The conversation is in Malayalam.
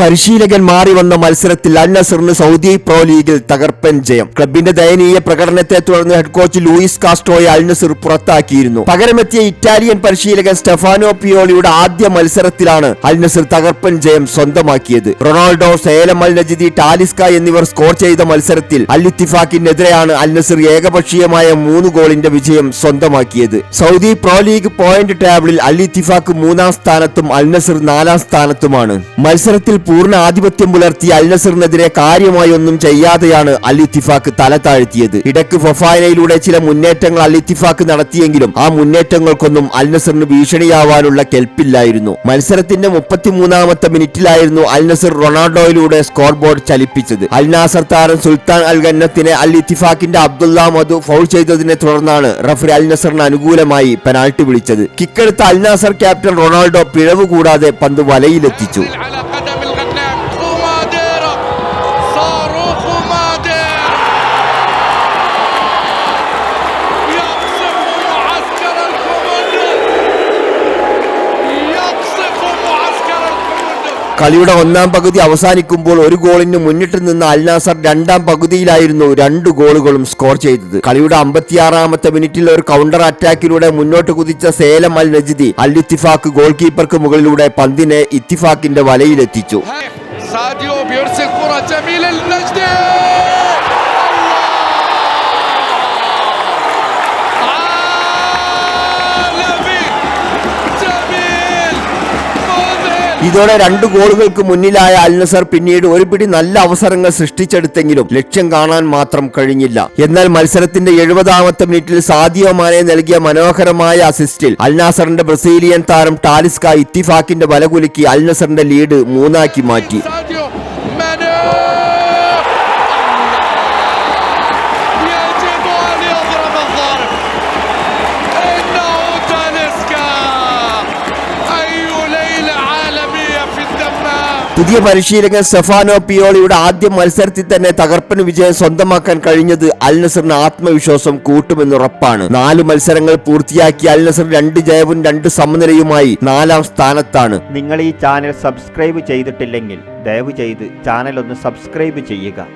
പരിശീലകൻ മാറി വന്ന മത്സരത്തിൽ അൽ നസറിന് സൗദി പ്രോ ലീഗിൽ തകർപ്പൻ ജയം. ക്ലബിന്റെ ദയനീയ പ്രകടനത്തെ തുടർന്ന് ഹെഡ് കോച്ച് ലൂയിസ് കാസ്ട്രോയെ അൽ നസർ പുറത്താക്കിയിരുന്നു. പകരമെത്തിയ ഇറ്റാലിയൻ പരിശീലകൻ സ്റ്റെഫാനോ പിയോളിയുടെ ആദ്യ മത്സരത്തിലാണ് അൽ നസർ തകർപ്പൻ ജയം സ്വന്തമാക്കിയത്. Ronaldo Salem Al Najdi Talisca എന്നിവർ സ്കോർ ചെയ്ത മത്സരത്തിൽ അൽ ഇത്തിഫാക്കിനെതിരെയാണ് അൽ നസർ ഏകപക്ഷീയമായ മൂന്ന് ഗോളിന്റെ വിജയം സ്വന്തമാക്കിയത്. സൗദി പ്രോ ലീഗ് പോയിന്റ് ടേബിളിൽ അൽ ഇത്തിഫാക്ക് മൂന്നാം സ്ഥാനത്തും അൽ നസർ നാലാം സ്ഥാനത്തുമാണ്. മത്സരത്തിൽ പൂർണ ആധിപത്യം പുലർത്തിയ അൽ നസറിനെതിരെ കാര്യമായി ഒന്നും ചെയ്യാതെയാണ് അൽ ഇത്തിഫാക്ക് തല താഴ്ത്തിയത്. ഇടയ്ക്ക് ഫൊഫാനയിലൂടെ ചില മുന്നേറ്റങ്ങൾ അൽ ഇത്തിഫാക്ക് നടത്തിയെങ്കിലും ആ മുന്നേറ്റങ്ങൾക്കൊന്നും അൽ നസറിന് ഭീഷണിയാവാനുള്ള കെൽപ്പില്ലായിരുന്നു. മത്സരത്തിന്റെ മുപ്പത്തിമൂന്നാമത്തെ മിനിറ്റിലായിരുന്നു അൽ നസർ റൊണാൾഡോയിലൂടെ സ്കോർ ബോർഡ് ചലിപ്പിച്ചത്. അൽ നാസർ താരം സുൽത്താൻ അൽ ഗന്നത്തിനെ അൽ ഇത്തിഫാക്കിന്റെ അബ്ദുള്ള മധു ഫൗൾ ചെയ്തതിനെ തുടർന്നാണ് റഫറി അൽ നസറിന് അനുകൂലമായി പെനാൾട്ടി വിളിച്ചത്. കിക്കെടുത്ത അൽ നാസർ ക്യാപ്റ്റൻ റൊണാൾഡോ പിഴവ് കൂടാതെ പന്ത് വലയിലെത്തിച്ചു. കളിയുടെ ഒന്നാം പകുതി അവസാനിക്കുമ്പോൾ ഒരു ഗോളിന് മുന്നിട്ട് നിന്ന അൽനാസർ രണ്ടാം പകുതിയിലായിരുന്നു രണ്ട് ഗോളുകളും സ്കോർ ചെയ്തത്. കളിയുടെ അമ്പത്തിയാറാമത്തെ മിനിറ്റിൽ ഒരു കൗണ്ടർ അറ്റാക്കിലൂടെ മുന്നോട്ട് കുതിച്ച സേലം അൽ നജിദി അൽ ഇത്തിഫാക്ക് ഗോൾ കീപ്പർക്ക് മുകളിലൂടെ പന്തിനെ ഇത്തിഫാക്കിന്റെ വലയിലെത്തിച്ചു. ഇതോടെ രണ്ട് ഗോളുകൾക്ക് മുന്നിലായ അൽനസർ പിന്നീട് ഒരു പിടി നല്ല അവസരങ്ങൾ സൃഷ്ടിച്ചെടുത്തെങ്കിലും ലക്ഷ്യം കാണാൻ മാത്രം കഴിഞ്ഞില്ല. എന്നാൽ മത്സരത്തിന്റെ എഴുപതാമത്തെ മിനിറ്റിൽ സാദിയോ മാനെ നൽകിയ മനോഹരമായ അസിസ്റ്റിൽ അൽ നാസറിന്റെ ബ്രസീലിയൻ താരം ടാലിസ്ക ഇത്തിഫാക്കിന്റെ വലകുലുക്കി അൽനസറിന്റെ ലീഡ് മൂന്നാക്കി മാറ്റി. പുതിയ പരിശീലകൻ സെഫാനോ പിയോളിയുടെ ആദ്യ മത്സരത്തിൽ തന്നെ തകർപ്പൻ വിജയം സ്വന്തമാക്കാൻ കഴിഞ്ഞത് അൽ നസറിന് ആത്മവിശ്വാസം കൂട്ടുമെന്നുറപ്പാണ്. നാല് മത്സരങ്ങൾ പൂർത്തിയാക്കി അൽ നസർ രണ്ട് ജയവും രണ്ട് സമനിലയുമായി നാലാം സ്ഥാനത്താണ്. നിങ്ങൾ ഈ ചാനൽ സബ്സ്ക്രൈബ് ചെയ്തിട്ടില്ലെങ്കിൽ ദയവ് ചെയ്ത് ചാനൽ ഒന്ന് സബ്സ്ക്രൈബ് ചെയ്യുക.